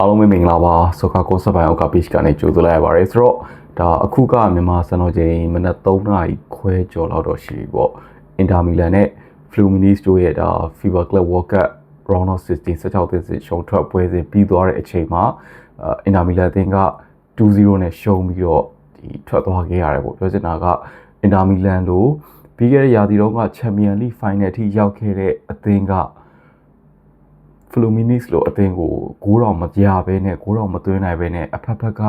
အားလုံးပဲမင်္ဂလာပါဆိုခါကောစပိုင်အောက်က page ကနေကြိုဆိုလိုက်ရပါတယ်ဆိုတော့ဒါအခုကမြန်မာစံတော်ချိန်မနက်3နာရီခွဲကျော်လောက်တော့ရှိပြီပေါ့အင်တာမီလန်နဲ့ Fluminense တို့ရဲ့ဒါ Fever Club World Cup Round of 16 16သင်းစစ်ရှုံးထွက်ပွဲစဉ်ပြီးသွားတဲ့အချိန်မှာအင်တာမီလန်အသင်းက2-0နဲ့ရှုံးပြီးတော့ဒီထွက်သွားခဲ့ရတယ်ပေါ့ပြောချင်တာကအင်တာမီလန်တို့ပြီးခဲ့တဲ့ရာသီတုန်းက Champions League Final ထိရောက်ခဲ့တဲ့အသင်းက ဖလူမီနစ်လို့အသင်းကိုဂိုးတော်မပြဘဲနဲ့ဂိုးတော်မသွင်းနိုင်ဘဲနဲ့အဖက်ဖက်က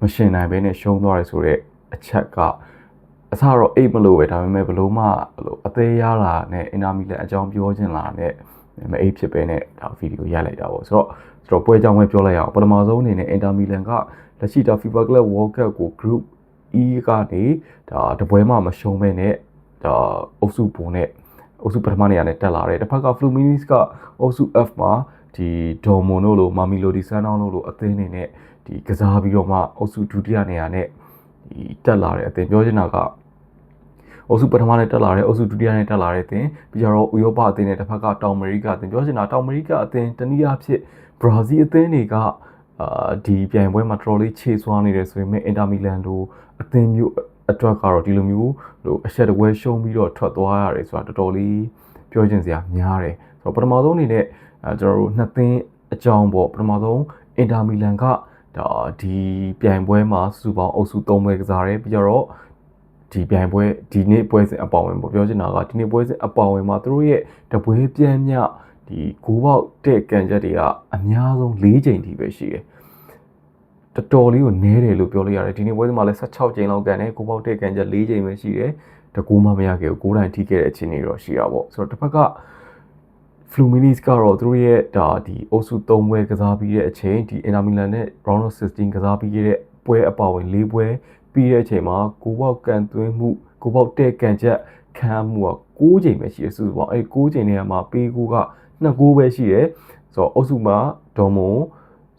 မရှင်နိုင်ဘဲနဲ့ရှုံးသွားတယ်ဆိုတော့အချက်ကအစတော့အိတ်မလို့ပဲဒါပေမဲ့ဘလို့မှလို့အသေးရလာနဲ့အင်တာမီလန်အကြောင်းပြောချင်လာနဲ့မအိတ်ဖြစ်ပဲနဲ့ဒါဗီဒီယိုရိုက်လိုက်တာပေါ့ဆိုတော့ဆိုတော့ပွဲကြောင်းပဲပြောလိုက်အောင်ပထမဆုံးအနေနဲ့အင်တာမီလန်ကလက်ရှိဒါ FIFA Club World Cup ကို Group E ကနေဒါတပွဲမှမရှုံးပဲနဲ့ဒါအုပ်စုပုံနဲ့ အုပ်စုပထမနေရာနဲ့တက်လာတယ်တစ်ဖက်က Fluminense ကအုပ်စု F မှာဒီဒေါ်မွန်တို့လိုမာမီလိုဒီဆန်အောင်တို့လိုအသင်းတွေနဲ့ဒီကစားပြီးတော့မှအုပ်စုဒုတိယနေရာနဲ့ဒီတက်လာတဲ့အသင်းပြောချင်တာကအုပ်စုပထမနဲ့တက်လာတဲ့အုပ်စုဒုတိယနဲ့တက်လာတဲ့အသင်းပြီးတော့ဥရောပအသင်းနဲ့တစ်ဖက်ကတောင်အမေရိကအသင်းပြောချင်တာတောင်အမေရိကအသင်းတနည်းအားဖြင့်ဘရာဇီးအသင်းတွေကအာဒီပြိုင်ပွဲမှာတော်တော်လေးခြေစွမ်းနေတယ်ဆိုပေမဲ့အင်တာမီလန်တို့အသင်းမျိုး အတွက်ကတော့ဒီလိုမျိုးလို့အချက်တပွဲရှုံးပြီးတော့ထွက်သွားရတယ်ဆိုတာတော်တော်လေးပြောချင်စရာများတယ်ဆိုတော့ပထမဆုံးအနေနဲ့အဲကျွန်တော်တို့နှစ်သင်းအကြောင်းပေါ့ပထမဆုံးအင်တာမီလန်ကဒါဒီပြိုင်ပွဲမှာစုစုပေါင်းအုပ်စု၃ပွဲကစားတယ်ပြီးတော့ဒီပြိုင်ပွဲဒီနေ့ပွဲစဉ်အပေါဝင်ပေါ့ပြောချင်တာကဒီနေ့ပွဲစဉ်အပေါဝင်မှာသူတို့ရဲ့တပွဲပြန်းမြဒီဂိုးပေါက်တဲ့ကန်ချက်တွေကအများဆုံး၄ချိန်ထိပဲရှိတယ် တော်တော်လေးကိုနဲတယ်လို့ပြောလို့ရတယ်ဒီနေ့ပွဲစဉ်မှာလည်း16ချိန်လောက်ကန်တယ်ဂိုးပေါက်တဲ့ကန်ချက်၄ချိန်ပဲရှိတယ်တကူမှမရခဲ့ဘူးဂိုးတိုင်းထိခဲ့တဲ့အခြေအနေတော့ရှိတာပေါ့ဆိုတော့တစ်ဖက်က Fluminense ကတော့သူတို့ရဲ့ဒါဒီအုပ်စု3ပွဲကစားပြီးတဲ့အချိန်ဒီ Inter Milan နဲ့ Round of 16ကစားပြီးခဲ့တဲ့ပွဲအပါဝင်၄ပွဲပြီးတဲ့အချိန်မှာကိုပေါက်ကန်သွင်းမှုကိုပေါက်တဲ့ကန်ချက်ခံမှုက6ချိန်ပဲရှိရစုစုပေါင်းအဲ6ချိန်ထဲမှာပေးကူက2ဂိုးပဲရှိတယ်ဆိုတော့အုပ်စုမှာဒေါ်မွန်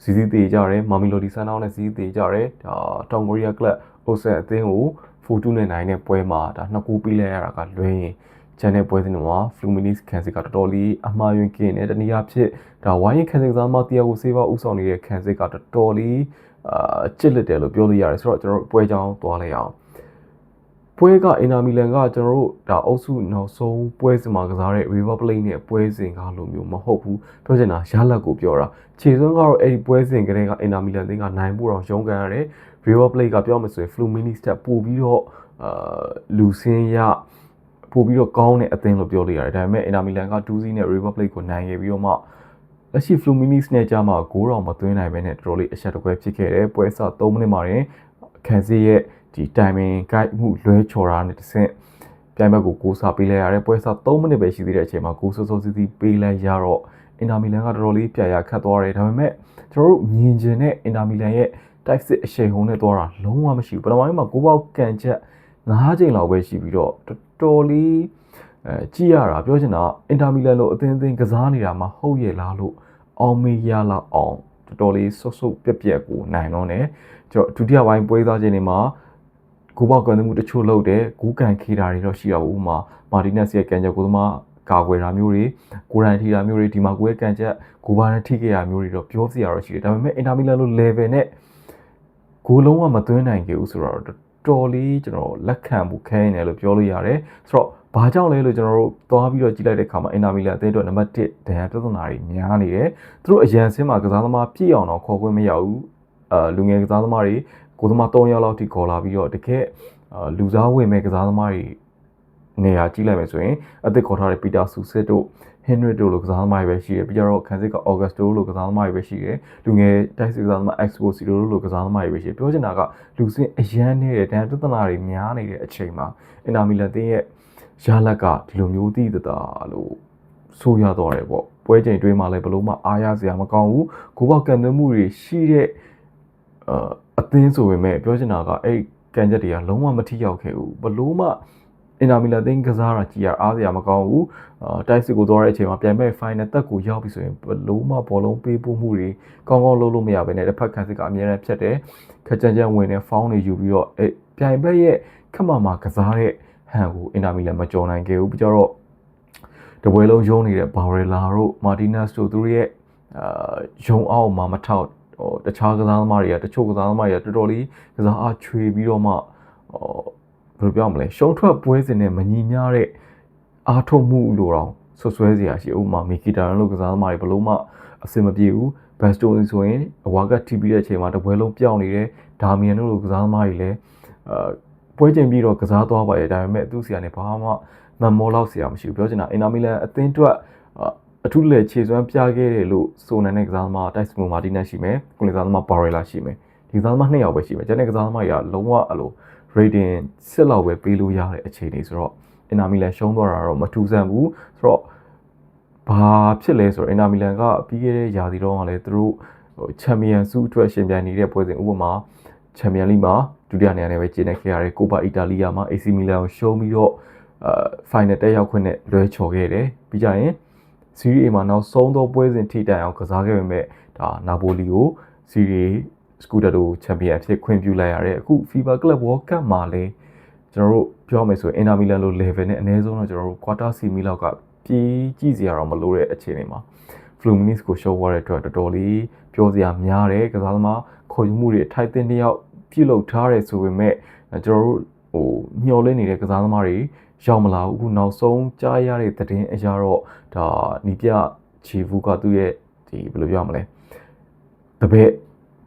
စီစီသေးကြတယ်မာမီလိုဒီဆန်အောင်နဲ့စီစီသေးကြတယ်ဒါတောင်ကိုရီးယားကလပ်အိုဆန်အသင်းကို4-2နဲ့နိုင်တဲ့ပွဲမှာဒါ2ဂိုးပြီးလဲရတာကလွင်းရင်ချန်တဲ့ပွဲစဉ်တွေမှာ Fluminense ခံစစ်ကတော်တော်လေးအမှားယွင်းကင်းနေတနည်းအားဖြင့်ဒါဝိုင်းရင်ခံစစ်ကစားမတရားကိုစေးပါဥဆောင်နေတဲ့ခံစစ်ကတော်တော်လေးအာချစ်လက်တယ်လို့ပြောလို့ရတယ်ဆိုတော့ကျွန်တော်တို့ပွဲကြောင်းသွားလိုက်အောင် ပွဲကအင်နာမီလန်ကကျွန်တော်တို့ဒါအုပ်စုနောက်ဆုံးပွဲစဉ်မှာကစားတဲ့ River Plate နဲ့ပွဲစဉ်ကလိုမျိုးမဟုတ်ဘူးပြောချင်တာရလက်ကိုပြောတာခြေစွမ်းကတော့အဲ့ဒီပွဲစဉ်ကလေးကအင်နာမီလန်တင်းကနိုင်ဖို့တော့ရုန်းကန်ရတယ် River Plate ကပြောမှဆိုရင် Fluminense တက်ပို့ပြီးတော့အာလူစင်းရပို့ပြီးတော့ကောင်းတဲ့အသင်းလို့ပြောလို့ရတယ်ဒါပေမဲ့ Inter Milan က2-0နဲ့ River Plate ကိုနိုင်ခဲ့ပြီးတော့မှလက်ရှိ Fluminense နဲ့ကြာမှဂိုးတော်မသွင်းနိုင်ဘဲနဲ့တော်တော်လေးအဆက်တကွဲဖြစ်ခဲ့တယ်ပွဲစ3မိနစ်မှာရင်ခံစီရဲ့ ဒီ timing guide မှုလွဲချော်တာနဲ့တဆင့်ပြိုင်ဘက်ကိုကိုးစားပေးလိုက်ရတယ်ပွဲစ3မိနစ်ပဲရှိသေးတဲ့အချိန်မှာကိုးစိုးစိုးစီစီပေးလိုက်ရတော့ Inter Milan ကတော်တော်လေးပြရာခတ်သွားတယ်ဒါပေမဲ့ကျွန်တော်တို့မြင်ကျင်တဲ့ Inter Milan ရဲ့ type 6အရှိန်ဟုန်နဲ့သွားတာလုံးဝမရှိဘူးပထမပိုင်းမှာကိုးပေါက်ကန်ချက်9ချိန်လောက်ပဲရှိပြီးတော့တော်တော်လေးအဲကြည့်ရတာပြောချင်တာအင်တာမီလန်လို့အသင်းအသင်းကစားနေတာမှဟုတ်ရဲ့လားလို့အောင်မေးရလောက်အောင်တော်တော်လေးဆုတ်ဆုတ်ပြက်ပြက်ကိုနိုင်တော့တယ်ကျွန်တော်ဒုတိယပိုင်းပွဲစားခြင်းတွေမှာ ဂိုးပေါက်ကန်မှုတချို့လုပ်တယ်ဂူးကန်ခေးတာတွေတော့ရှိရဘူးဥမာမာတီနက်စ်ရဲ့ကန်ချက်ကိုသမားကာကွယ်တာမျိုးတွေကိုရန်ထီတာမျိုးတွေဒီမှာကိုယ့်ရဲ့ကန်ချက်ဂိုးပါနဲ့ထိခဲ့ရမျိုးတွေတော့ပြောစရာတော့ရှိတယ်ဒါပေမဲ့အင်တာမီလန်လို့ level နဲ့ဂိုးလုံးဝမသွင်းနိုင်ခဲ့ဘူးဆိုတော့တော်လေးကျွန်တော်လက်ခံမှုခဲနေတယ်လို့ပြောလို့ရတယ်ဆိုတော့ဘာကြောင့်လဲလို့ကျွန်တော်တို့သွားပြီးတော့ကြည့်လိုက်တဲ့အခါမှာအင်တာမီလန်အသင်းအတွက်နံပါတ်1ဒဏ်ရာပြဿနာတွေများနေတယ်သူတို့အရန်ဆင်းမှာကစားသမားပြည့်အောင်တော့ခေါ်ခွင့်မရဘူးအာလူငယ်ကစားသမားတွေ ကိုသမား3ယောက်လောက်ထိခေါ်လာပြီးတော့တကယ်အာလူစားဝင်မဲ့ကစားသမားတွေနေရာကြည့်လိုက်မယ်ဆိုရင်အသစ်ခေါ်ထားတဲ့ပီတာဆူစစ်တို့ဟင်နရစ်တို့လိုကစားသမားတွေပဲရှိတယ်ပြီးကြတော့ခန်းစစ်ကအော်ဂတ်စတိုလိုကစားသမားတွေပဲရှိတယ်လူငယ်တိုက်စစ်ကစားသမား Exposito လိုကစားသမားတွေပဲရှိတယ်ပြောချင်တာကလူစင်းအရန်နေတဲ့တန်ပြဿနာတွေများနေတဲ့အချိန်မှာအင်တာမီလန်တင်းရဲ့ရလက်ကဒီလိုမျိုးတည်တတာလို့ဆိုရတော့တယ်ပေါ့ပွဲချိန်တွင်းမှာလည်းဘလို့မှအားရစရာမကောင်းဘူးကိုပေါက်ကန်သွင်းမှုတွေရှိတဲ့ အာအသင်းဆိုပေမဲ့ပြောချင်တာကအဲ့ကန်ချက်တွေကလုံးဝမထိရောက်ခဲ့ဘူးဘလို့မှအင်တာမီလန်တင်းကစားတာကြည်ရအားစရာမကောင်းဘူးအာတိုက်စစ်ကိုသွားတဲ့အချိန်မှာပြန်မဲ့ final တက်ကိုရောက်ပြီဆိုရင်ဘလို့မှဘောလုံးပေးပို့မှုတွေကောင်းကောင်းလုပ်လို့မရဘဲနဲ့တစ်ဖက်ကန်စစ်ကအများနဲ့ဖြတ်တယ်ခက်ကြမ်းကြမ်းဝင်တဲ့ဖောင်းတွေယူပြီးတော့အဲပြိုင်ဘက်ရဲ့ခက်မှမှကစားတဲ့ဟန်ကိုအင်တာမီလန်မကြော်နိုင်ခဲ့ဘူးပြီးတော့တပွဲလုံးယုံနေတဲ့ဘာရလာတို့မာတီနက်စ်တို့သူတို့ရဲ့အာယုံအောက်မှာမထောက် ဟိုတခြားကစားသမားတွေကတချို့ကစားသမားတွေကတော်တော်လေးကစားအားချွေပြီးတော့မှဟိုဘယ်လိုပြောမလဲရှုံးထွက်ပွဲစဉ်နဲ့မညီမျှတဲ့အားထုတ်မှုလို့တော့ဆွဆွဲစရာရှိဥပမာမီကီတာရန်လို့ကစားသမားတွေဘလို့မှအဆင်မပြေဘူးဘတ်စတိုန်ဆိုရင်အဝါကတီးပြီးတဲ့အချိန်မှာတပွဲလုံးပြောင်းနေတယ်ဒါမီယန်တို့လိုကစားသမားတွေလည်းအာပွဲချိန်ပြီးတော့ကစားသွားပါရဲ့ဒါပေမဲ့သူ့ဆရာနဲ့ဘာမှမမောလောက်ဆရာမရှိဘူးပြောချင်တာအင်နာမီလန်အသင်းအတွက် အထူးလေခြေစွမ်းပြခဲ့တယ်လို့ဆိုနေတဲ့ကစားသမားတိုက်စမူမာတီနက်ရှိမယ်ကိုလီကစားသမားပါရီလာရှိမယ်ဒီကစားသမားနှစ်ယောက်ပဲရှိမယ်ကျန်တဲ့ကစားသမားတွေကလုံးဝအလို rating စစ်လောက်ပဲပေးလို့ရတဲ့အခြေအနေဆိုတော့အင်နာမီလန်ရှုံးသွားတာတော့မထူးဆန်းဘူးဆိုတော့ဘာဖြစ်လဲဆိုတော့အင်နာမီလန်ကပြီးခဲ့တဲ့ရာသီတော့ကလည်းသူတို့ဟိုချန်ပီယံဆုအတွက်ရှင်ပြိုင်နေတဲ့ပွဲစဉ်ဥပမာချန်ပီယံလိမှာဒုတိယနေရာနဲ့ပဲကျင်းနေခဲ့ရတဲ့ကိုပါအီတာလီယာမှာ AC မီလန်ကိုရှုံးပြီးတော့အာ final တက်ရောက်ခွင့်နဲ့လွဲချော်ခဲ့တယ်ပြီးကြရင် စီးရီး A မှာနောက်ဆုံးသောပွဲစဉ်ထိတိုင်အောင်ကစားခဲ့ပေမဲ့ဒါနာပိုလီကိုစီးရီးစကူတာတို့ချန်ပီယံအဖြစ်ခွင့်ပြုလိုက်ရတယ်အခု FIBA Club World Cup မှာလည်းကျွန်တော်တို့ပြောမယ်ဆိုရင် Inter Milan လို level နဲ့အနည်းဆုံးတော့ကျွန်တော်တို့ quarter semi လောက်ကပြေးကြည့်စရာတော့မလိုတဲ့အခြေအနေမှာ Fluminense ကို show ရတဲ့အတွက်တော်တော်လေးပြောစရာများတယ်ကစားသမားခေါ်ယူမှုတွေအထိုက်အသင့်တယောက်ပြုလုပ်ထားတယ်ဆိုပေမဲ့ကျွန်တော်တို့ဟိုမျှော်လင့်နေတဲ့ကစားသမားတွေ ရောက်မလာဘူးအခုနောက်ဆုံးကြားရတဲ့သတင်းအရာတော့ဒါနီပြချီဘူးကသူ့ရဲ့ဒီဘယ်လိုပြောရမလဲတပည့်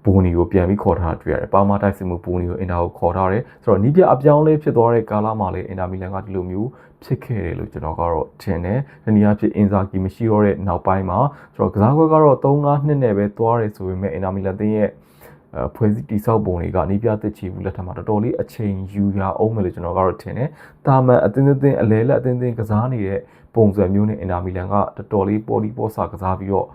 ဘူနီကိုပြန်ပြီးခေါ်ထားတွေ့ရတယ်။ပါမာတိုက်စစ်မှုဘူနီကိုအင်တာကိုခေါ်ထားတယ်။ဆိုတော့နီးပြအပြောင်းလဲဖြစ်သွားတဲ့ကာလမှာလည်းအင်တာမီလန်ကဒီလိုမျိုးဖြစ်ခဲ့တယ်လို့ကျွန်တော်ကတော့ထင်တယ်။ဒီနေရာဖြစ်အင်ဇာကီမရှိတော့တဲ့နောက်ပိုင်းမှာဆိုတော့ကစားကွက်ကတော့3-5နှစ်နဲ့ပဲသွားတယ်ဆိုပေမဲ့အင်တာမီလန်တင်းရဲ့အဲ ဖွဲ့စည်းတိဆောက်ပုံတွေကနီးပြသက်ချီဘူးလက်ထက်မှာတော်တော်လေးအချိန်ယူရအောင်မယ်လို့ကျွန်တော်ကတော့ထင်တယ်။တာမန်အသင်းသင်းအလဲလက်အသင်းသင်းကစားနေတဲ့ပုံစံမျိုးနဲ့အင်တာမီလန်ကတော်တော်လေးပေါ်လီပေါ်စာကစားပြီးတော့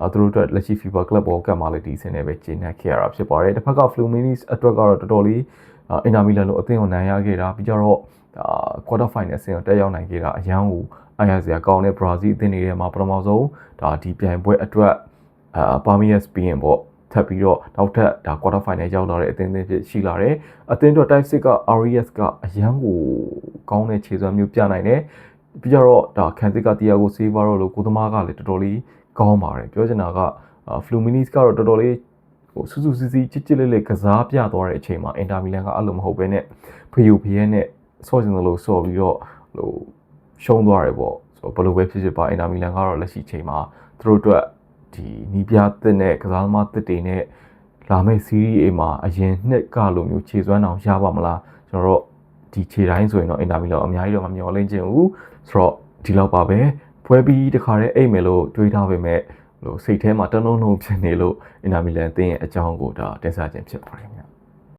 အဲသူတို့အတွက်လက်ရှိ FIFA Club World Cup မှာလည်းဒီစင်းနဲ့ပဲကျင်းနေခဲ့ရတာဖြစ်ပါတယ်။တစ်ဖက်က Fluminense အတွက်ကတော့တော်တော်လေးအင်တာမီလန်လိုအသင်းကိုနိုင်ရခဲ့တာပြီးကြတော့အာ quarter final အဆင့်ကိုတက်ရောက်နိုင်ခဲ့တာအရန်ကိုအားရစရာကောင်းတဲ့ Brazil အသင်းတွေထဲမှာပထမဆုံးဒါဒီပြိုင်ပွဲအတွက်အာ Palmeiras ပြီးရင်ပေါ့ ထပ်ပြီးတော့နောက်ထပ်ဒါ quarter final ရောက်လာတဲ့အသင်းတွေဖြစ်ရှိလာတယ်။အသင်းအတွက် type 6က Arias ကအရန်ကိုကောင်းတဲ့ခြေစွမ်းမျိုးပြနိုင်တယ်။ပြီးကြတော့ဒါခံစစ်ကတီယာကိုဆေးပါတော့လို့ကိုသမားကလည်းတော်တော်လေးကောင်းပါတယ်ပြောချင်တာက Fluminense ကတော့တော်တော်လေးဟိုစူးစူးစီးစီးချစ်ချစ်လေးလေးကစားပြသွားတဲ့အချိန်မှာ Inter Milan ကအဲ့လိုမဟုတ်ဘဲနဲ့ဖျူဖျဲနဲ့ဆော့ချင်တယ်လို့ဆော့ပြီးတော့ဟိုရှုံးသွားတယ်ပေါ့ဆိုတော့ဘယ်လိုပဲဖြစ်ဖြစ်ပါ Inter Milan ကတော့လက်ရှိချိန်မှာသူတို့အတွက် ဒီနီးပြတဲ့နဲ့ကစားသမားတစ်တွေနဲ့လာမယ့် series A မှာအရင်နှစ်ကလိုမျိုးခြေစွမ်းအောင်ရပါမလားကျွန်တော်တို့ဒီခြေတိုင်းဆိုရင်တော့ Inter Milan အများကြီးတော့မမျှော်လင့်ချင်ဘူးဆိုတော့ဒီလောက်ပါပဲပွဲပြီးတခါတည်းအိတ်မယ်လို့တွေးထားပေမဲ့ဟိုစိတ်ထဲမှာတလုံးလုံးဖြစ်နေလို့အင်တာမီလန်အသင်းရဲ့အကြောင်းကိုဒါတင်ဆက်ခြင်းဖြစ်ပါတယ်ခင်ဗျ